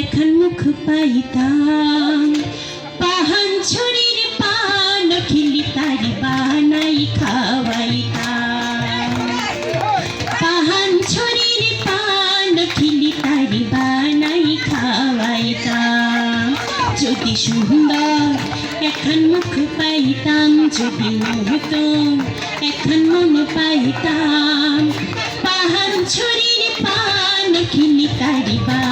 এখন মুখ পাইতাম। পাহান ছড়ির পান, খিলি তারি বানাই খাওয়াইতাম। পাহান ছড়ির পান, খিলি তারি বানাই খাওয়াইতাম। যদি সুন্দর, এখন মুখ পাইতাম। যদি মুহূর্ত এখন মন পাইতাম। পাহান ছড়ির পান, খিলি তারি বানাই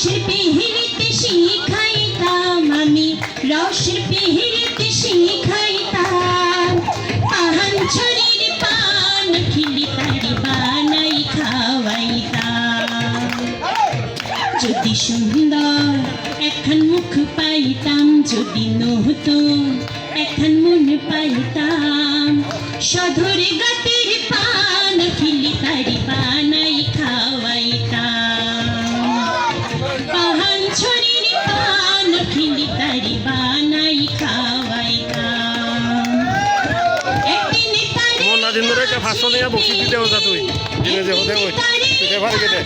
রসের পিহিরিতে শিখাইতাম আমি রসের পিহিরিতে শিখাইতাম। পাহান ছড়ির পান, খিলি তারি বানাই খাওয়াইতাম। যদি সুন্দর এখন মুখ পাইতাম, যদি নতুন এখন মন পাইতাম। সধরে গাতের পান খাওয়াইতাম। এতিয়া ভাত চলি বকি দিতে যা তুই দিনে যে হতে কই তুই ভালো কেটে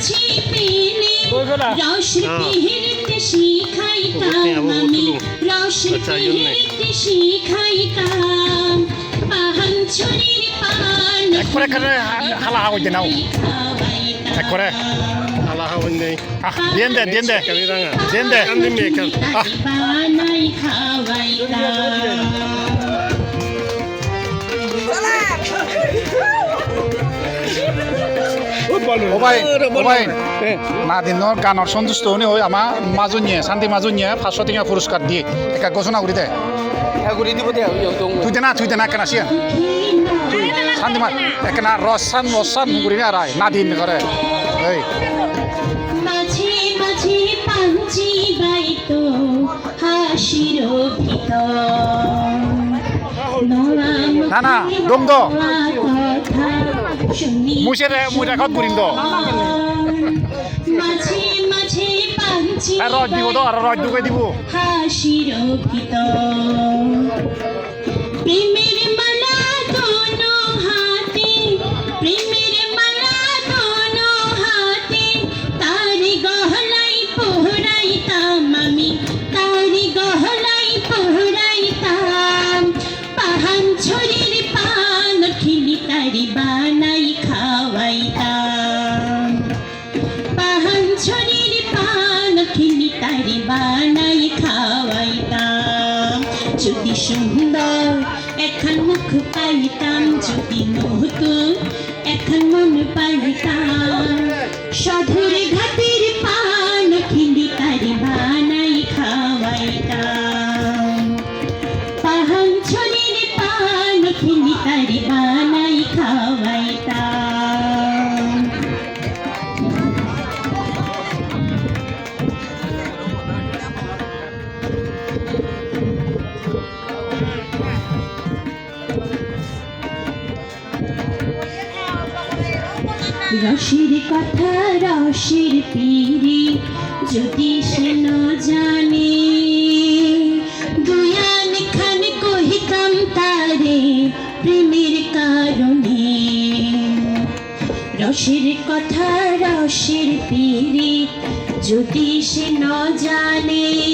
রৌশন हाँ। পিহিরতে শিখাইতাম ওকে, আবার আমি বলতুলু। রৌশন আচ্ছা, এই জন্যে। পিহিরতে শিখাইতাম পাহান ছড়ির পান এক করে করে হালা হাওয়াই দে নাও খাওয়াইতাম। এক করে আলা হাওয়ান নেই দেন দে দেন দে দেন দে দিন মেকাল না দিনৰ গানৰ সন্তুষ্ট হনি হৈ আমাৰ মাজনীয়ে শান্তি মাজনীয়ে পাঁচশো টকা পুৰস্কাৰ দিয়ে। একা ঘোষণা কৰি দে। তুই না তুই না কেনা চিয়া। শান্তি মা একেনা রসান রসান কৰি না রায় না দিন করে এই হাসির ভিতর না, না, দম দ। মুছে দ মাঝে মাঝে পাঞ্চি রজ দিব তো আর রজ দুকে দিব। হাসির প্রেমের সুন্দর। এখন মুখ পাইতাম যদি নতুন এখন মন পাইতাম। সাধুর রসের কথা রসের পিড়ি, যদি সে ন জানে। দুয়ান খান কহিতাম তারে প্রেমের কারণে। রসের কথা রসের পিড়ি, যদি সে ন জানে।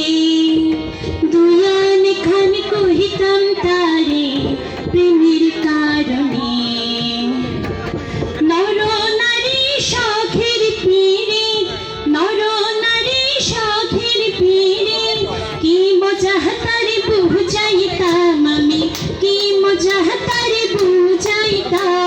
তারে বুঝাইতাম আমি কি মজা তারে বুঝাইতাম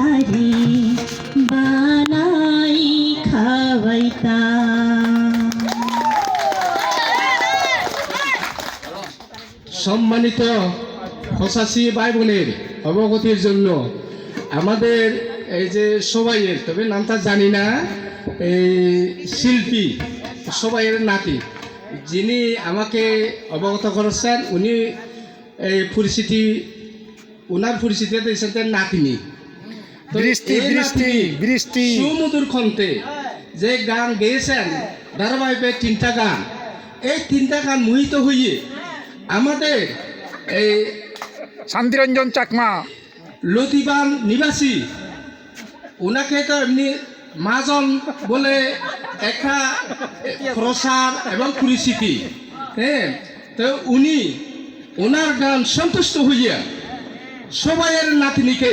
তারে বানাই খাওয়াইতা সম্মানিত ফসাসি ভাই বোনের অবগতির জন্য আমাদের এই যে সবাইয়ের, তবে নামটা জানি না, এই শিল্পী, সবাইয়ের নাতি, যিনি আমাকে অবগত করেছেন, উনি এই পরিচিতি ওনার পরিচিতি দিয়েছেন নাতিনি। বৃষ্টি বৃষ্টি বৃষ্টি। সুমধুর কণ্ঠে যে গান গেয়েছেন ধারাবাহিকের তিনটা গান। এই তিনটা গান মোহিত হইয়ে আমাদের এই শান্তিরঞ্জন চাকমা। লতিবান নিবাসী ওনাকে তো এমনি মাজন বলে একটা প্রসার এবং পরিচিতি হ্যাঁ তো উনি ওনার গান সন্তুষ্ট হইয়া সবাইয়ের নাতনিকে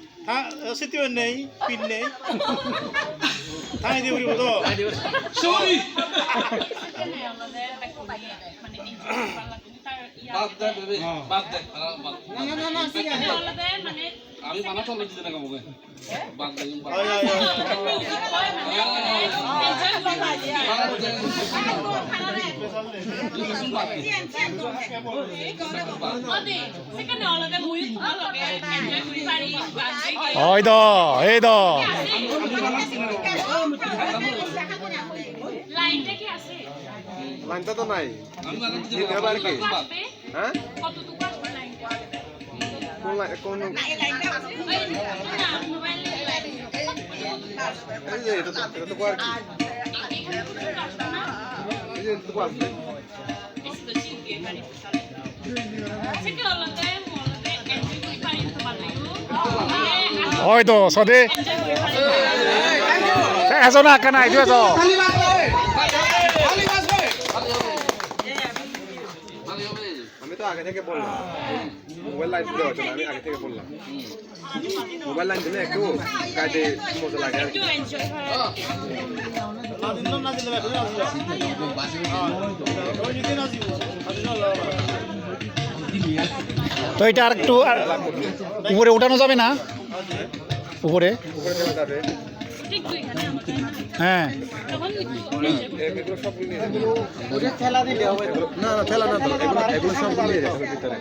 এই তো Hai Bud, ha, sitio nei, pinne. Hai di uri bodo. সবাই আমি মানা চলে দিতে না কামকে বাদ দেন ওই এই লাইনটা কি আছে লাইনটা তো নাই। আমি মানা দিতে হ্যাঁ? কতটুকু কোন লাইন কোন ওই না মোবাইলে লাইন এই যে এটা তো না সদে এজন আঁকা নাই এইটো এজন। আমি তো আগে থেকে বললাম। মোবাইল লাইন দিতে আমি আগে থেকে বললাম। মোবাইল লাইন দিলে একটু কাজে মজা লাগে আর. তো এটা আর একটু উপরে উঠানো যাবে না? উপরে? উপরে যাবে। হ্যাঁ না না ঠেলা না এগুলো সব নিয়ে যাবে ভিতরে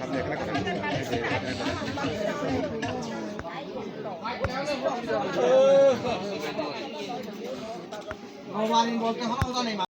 আপনি এখানে খান।